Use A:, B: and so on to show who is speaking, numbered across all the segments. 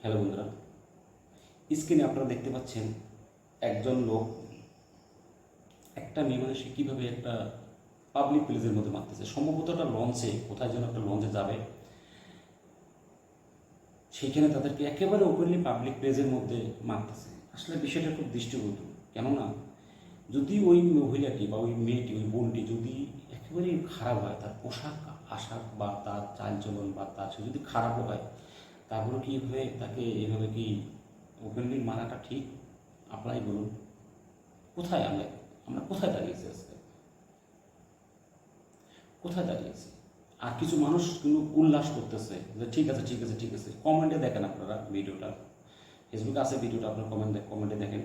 A: Hello বন্ধুরা। স্ক্রিনে আপনারা দেখতে পাচ্ছেন একজন লোক, একটা মেয়ে মানুষকে কীভাবে একটা পাবলিক প্লেসের মধ্যে মারতেছে। সম্ভবত একটা লঞ্চে কোথায় যেন একটা লঞ্চে যাবে। সেইখানে তাদেরকে একেবারে ওপেনলি পাবলিক প্লেসের মধ্যে মারতেছে। আসলে বিষয়টা খুব দৃষ্টিগত কেননা যদি ওই মহিলাটি বা ওই মেয়েটি, ওই বোনটি যদি একেবারেই খারাপ হয়, তার পোশাক, আশাক বা তার চালচলন বা তার সে যদি খারাপও হয় তারপরে কি এভাবে তাকে এভাবে কি ওপেনলি মারাটা ঠিক? আপনারাই বলুন কোথায় আমরা আমরা কোথায় দাঁড়িয়েছি আজকে? কোথায় দাঁড়িয়েছি? আর কিছু মানুষ কিন্তু উল্লাস করতেছে যে ঠিক আছে ঠিক আছে ঠিক আছে। কমেন্টে দেখেন আপনারা ভিডিওটা। ফেসবুকে আছে ভিডিওটা, আপনার কমেন্ট কমেন্টে দেখেন।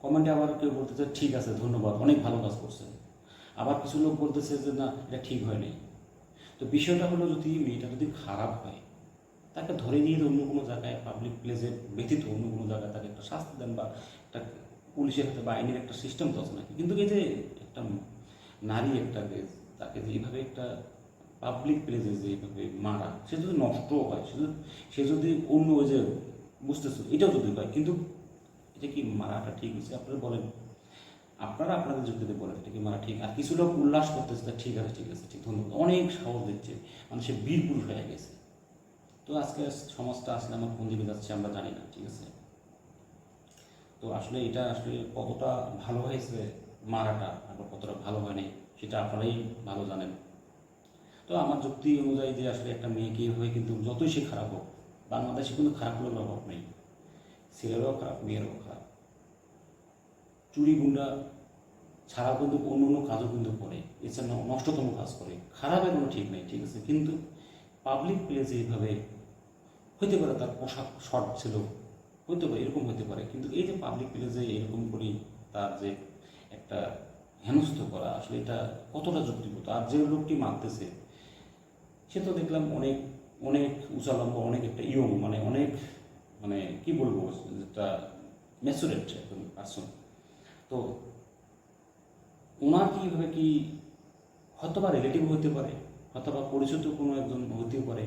A: কমেন্টে আবার কেউ বলতেছে, ঠিক আছে, ধন্যবাদ, অনেক ভালো কাজ করছেন। আবার কিছু লোক বলতেছে যে, না, এটা ঠিক হয়নি। তো বিষয়টা হলো যদি মেয়েটা যদি খারাপ হয় তাকে ধরে নিয়ে অন্য কোনো জায়গায় পাবলিক প্লেসে ব্যতীত অন্য কোনো জায়গায় তাকে একটা শাস্তি দেন বা একটা পুলিশের হাতে বা আইনের একটা সিস্টেম নাকি? কিন্তু এই যে একটা নারী একটা তাকে যে এইভাবে একটা পাবলিক প্লেসে যে এইভাবে মারা, সে যদি নষ্ট হয়, সে যদি সে যদি অন্য ওই যে বুঝতেছো, এটাও যদি হয়, কিন্তু এটা কি মারাটা ঠিক হয়েছে? আপনারা বলেন। আপনারা আপনাদের যুক্তিতে বলেন, এটা কি মারা ঠিক? আর কিছু লোক উল্লাস করতেছে, তা ঠিক আছে ঠিক আছে, ঠিক ধন্যবাদ। অনেক সাহস দিচ্ছে। মানে সে বীর পুরুষ হয়ে গেছে। তো আজকে সমাজটা আসলে আমার কোন দিকে যাচ্ছে আমরা জানি না, ঠিক আছে? তো আসলে এটা আসলে কতটা ভালো হয়েছে মারাটা আবার কতটা ভালো হয়নি সেটা আপনারাই ভালো জানেন। তো আমার যুক্তি অনুযায়ী যে আসলে একটা মেয়েকে হয়ে কিন্তু যতই সে খারাপ হোক, বাংলাদেশে কিন্তু খারাপ লোকের অভাব নেই। ছেলেরাও খারাপ, মেয়েরাও খারাপ। চুরি, গুন্ডা ছাড়াও কিন্তু অন্য অন্য কাজও কিন্তু করে। এছাড়া নষ্টতম কাজ করে। খারাপের কোনো ঠিক নেই, ঠিক আছে? কিন্তু পাবলিক প্লেসে এইভাবে হইতে পারে তার পোশাক শর্ট ছিল, হইতে পারে, এরকম হতে পারে। কিন্তু এই যে পাবলিক প্লেসে এরকম করি তার যে একটা হেনস্থ করা, আসলে এটা কতটা যুক্তিগত আর যে লোকটি মারতেছে, সে তো দেখলাম অনেক অনেক উচালম্ব, অনেক একটা ইয়ং মানে অনেক মানে কি বলব, যেটা ম্যাচুরেট একজন পার্সন তো ওনার কীভাবে কি হয়তো বা রিলেটিভ হতে পারে হয়তো বা পরিচিত কোনো একজন হতেও পারে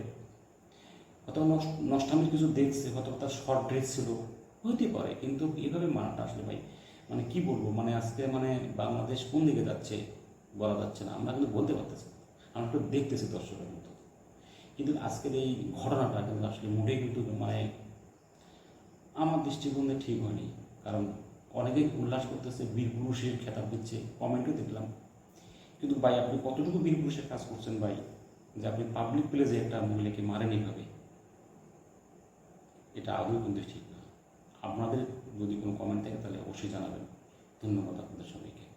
A: হয়তো নষ্ট- নষ্টামির কিছু দেখছে, হয়তো তার শর্ট ড্রেস ছিল, হইতে পারে, কিন্তু এভাবে মানাটা আসলে ভাই মানে কি বলব মানে আজকে মানে বাংলাদেশ কোন দিকে যাচ্ছে বলা যাচ্ছে না, আমরা কিন্তু বলতে পারতেছি আমরা একটু দেখতেছি দর্শকের মতো। কিন্তু আজকের এই ঘটনাটা কিন্তু আসলে মোটেই কিন্তু মানে আমার দৃষ্টিকোণে ঠিক হয়নি, কারণ অনেকেই উল্লাস করতেছে, বীর পুরুষের খেতাব দিচ্ছে কমেন্টও দেখলাম। কিন্তু ভাই, আপনি কতটুকু বীর পুরুষের কাজ করছেন ভাই, যে আপনি পাবলিক প্লেসে একটা মহিলাকে মারেন এইভাবে? এটা আগেও কিন্তু ঠিক না। আপনাদের যদি কোনো কমেন্ট থাকে তাহলে অবশ্যই জানাবেন। ধন্যবাদ আপনাদের সবাইকে।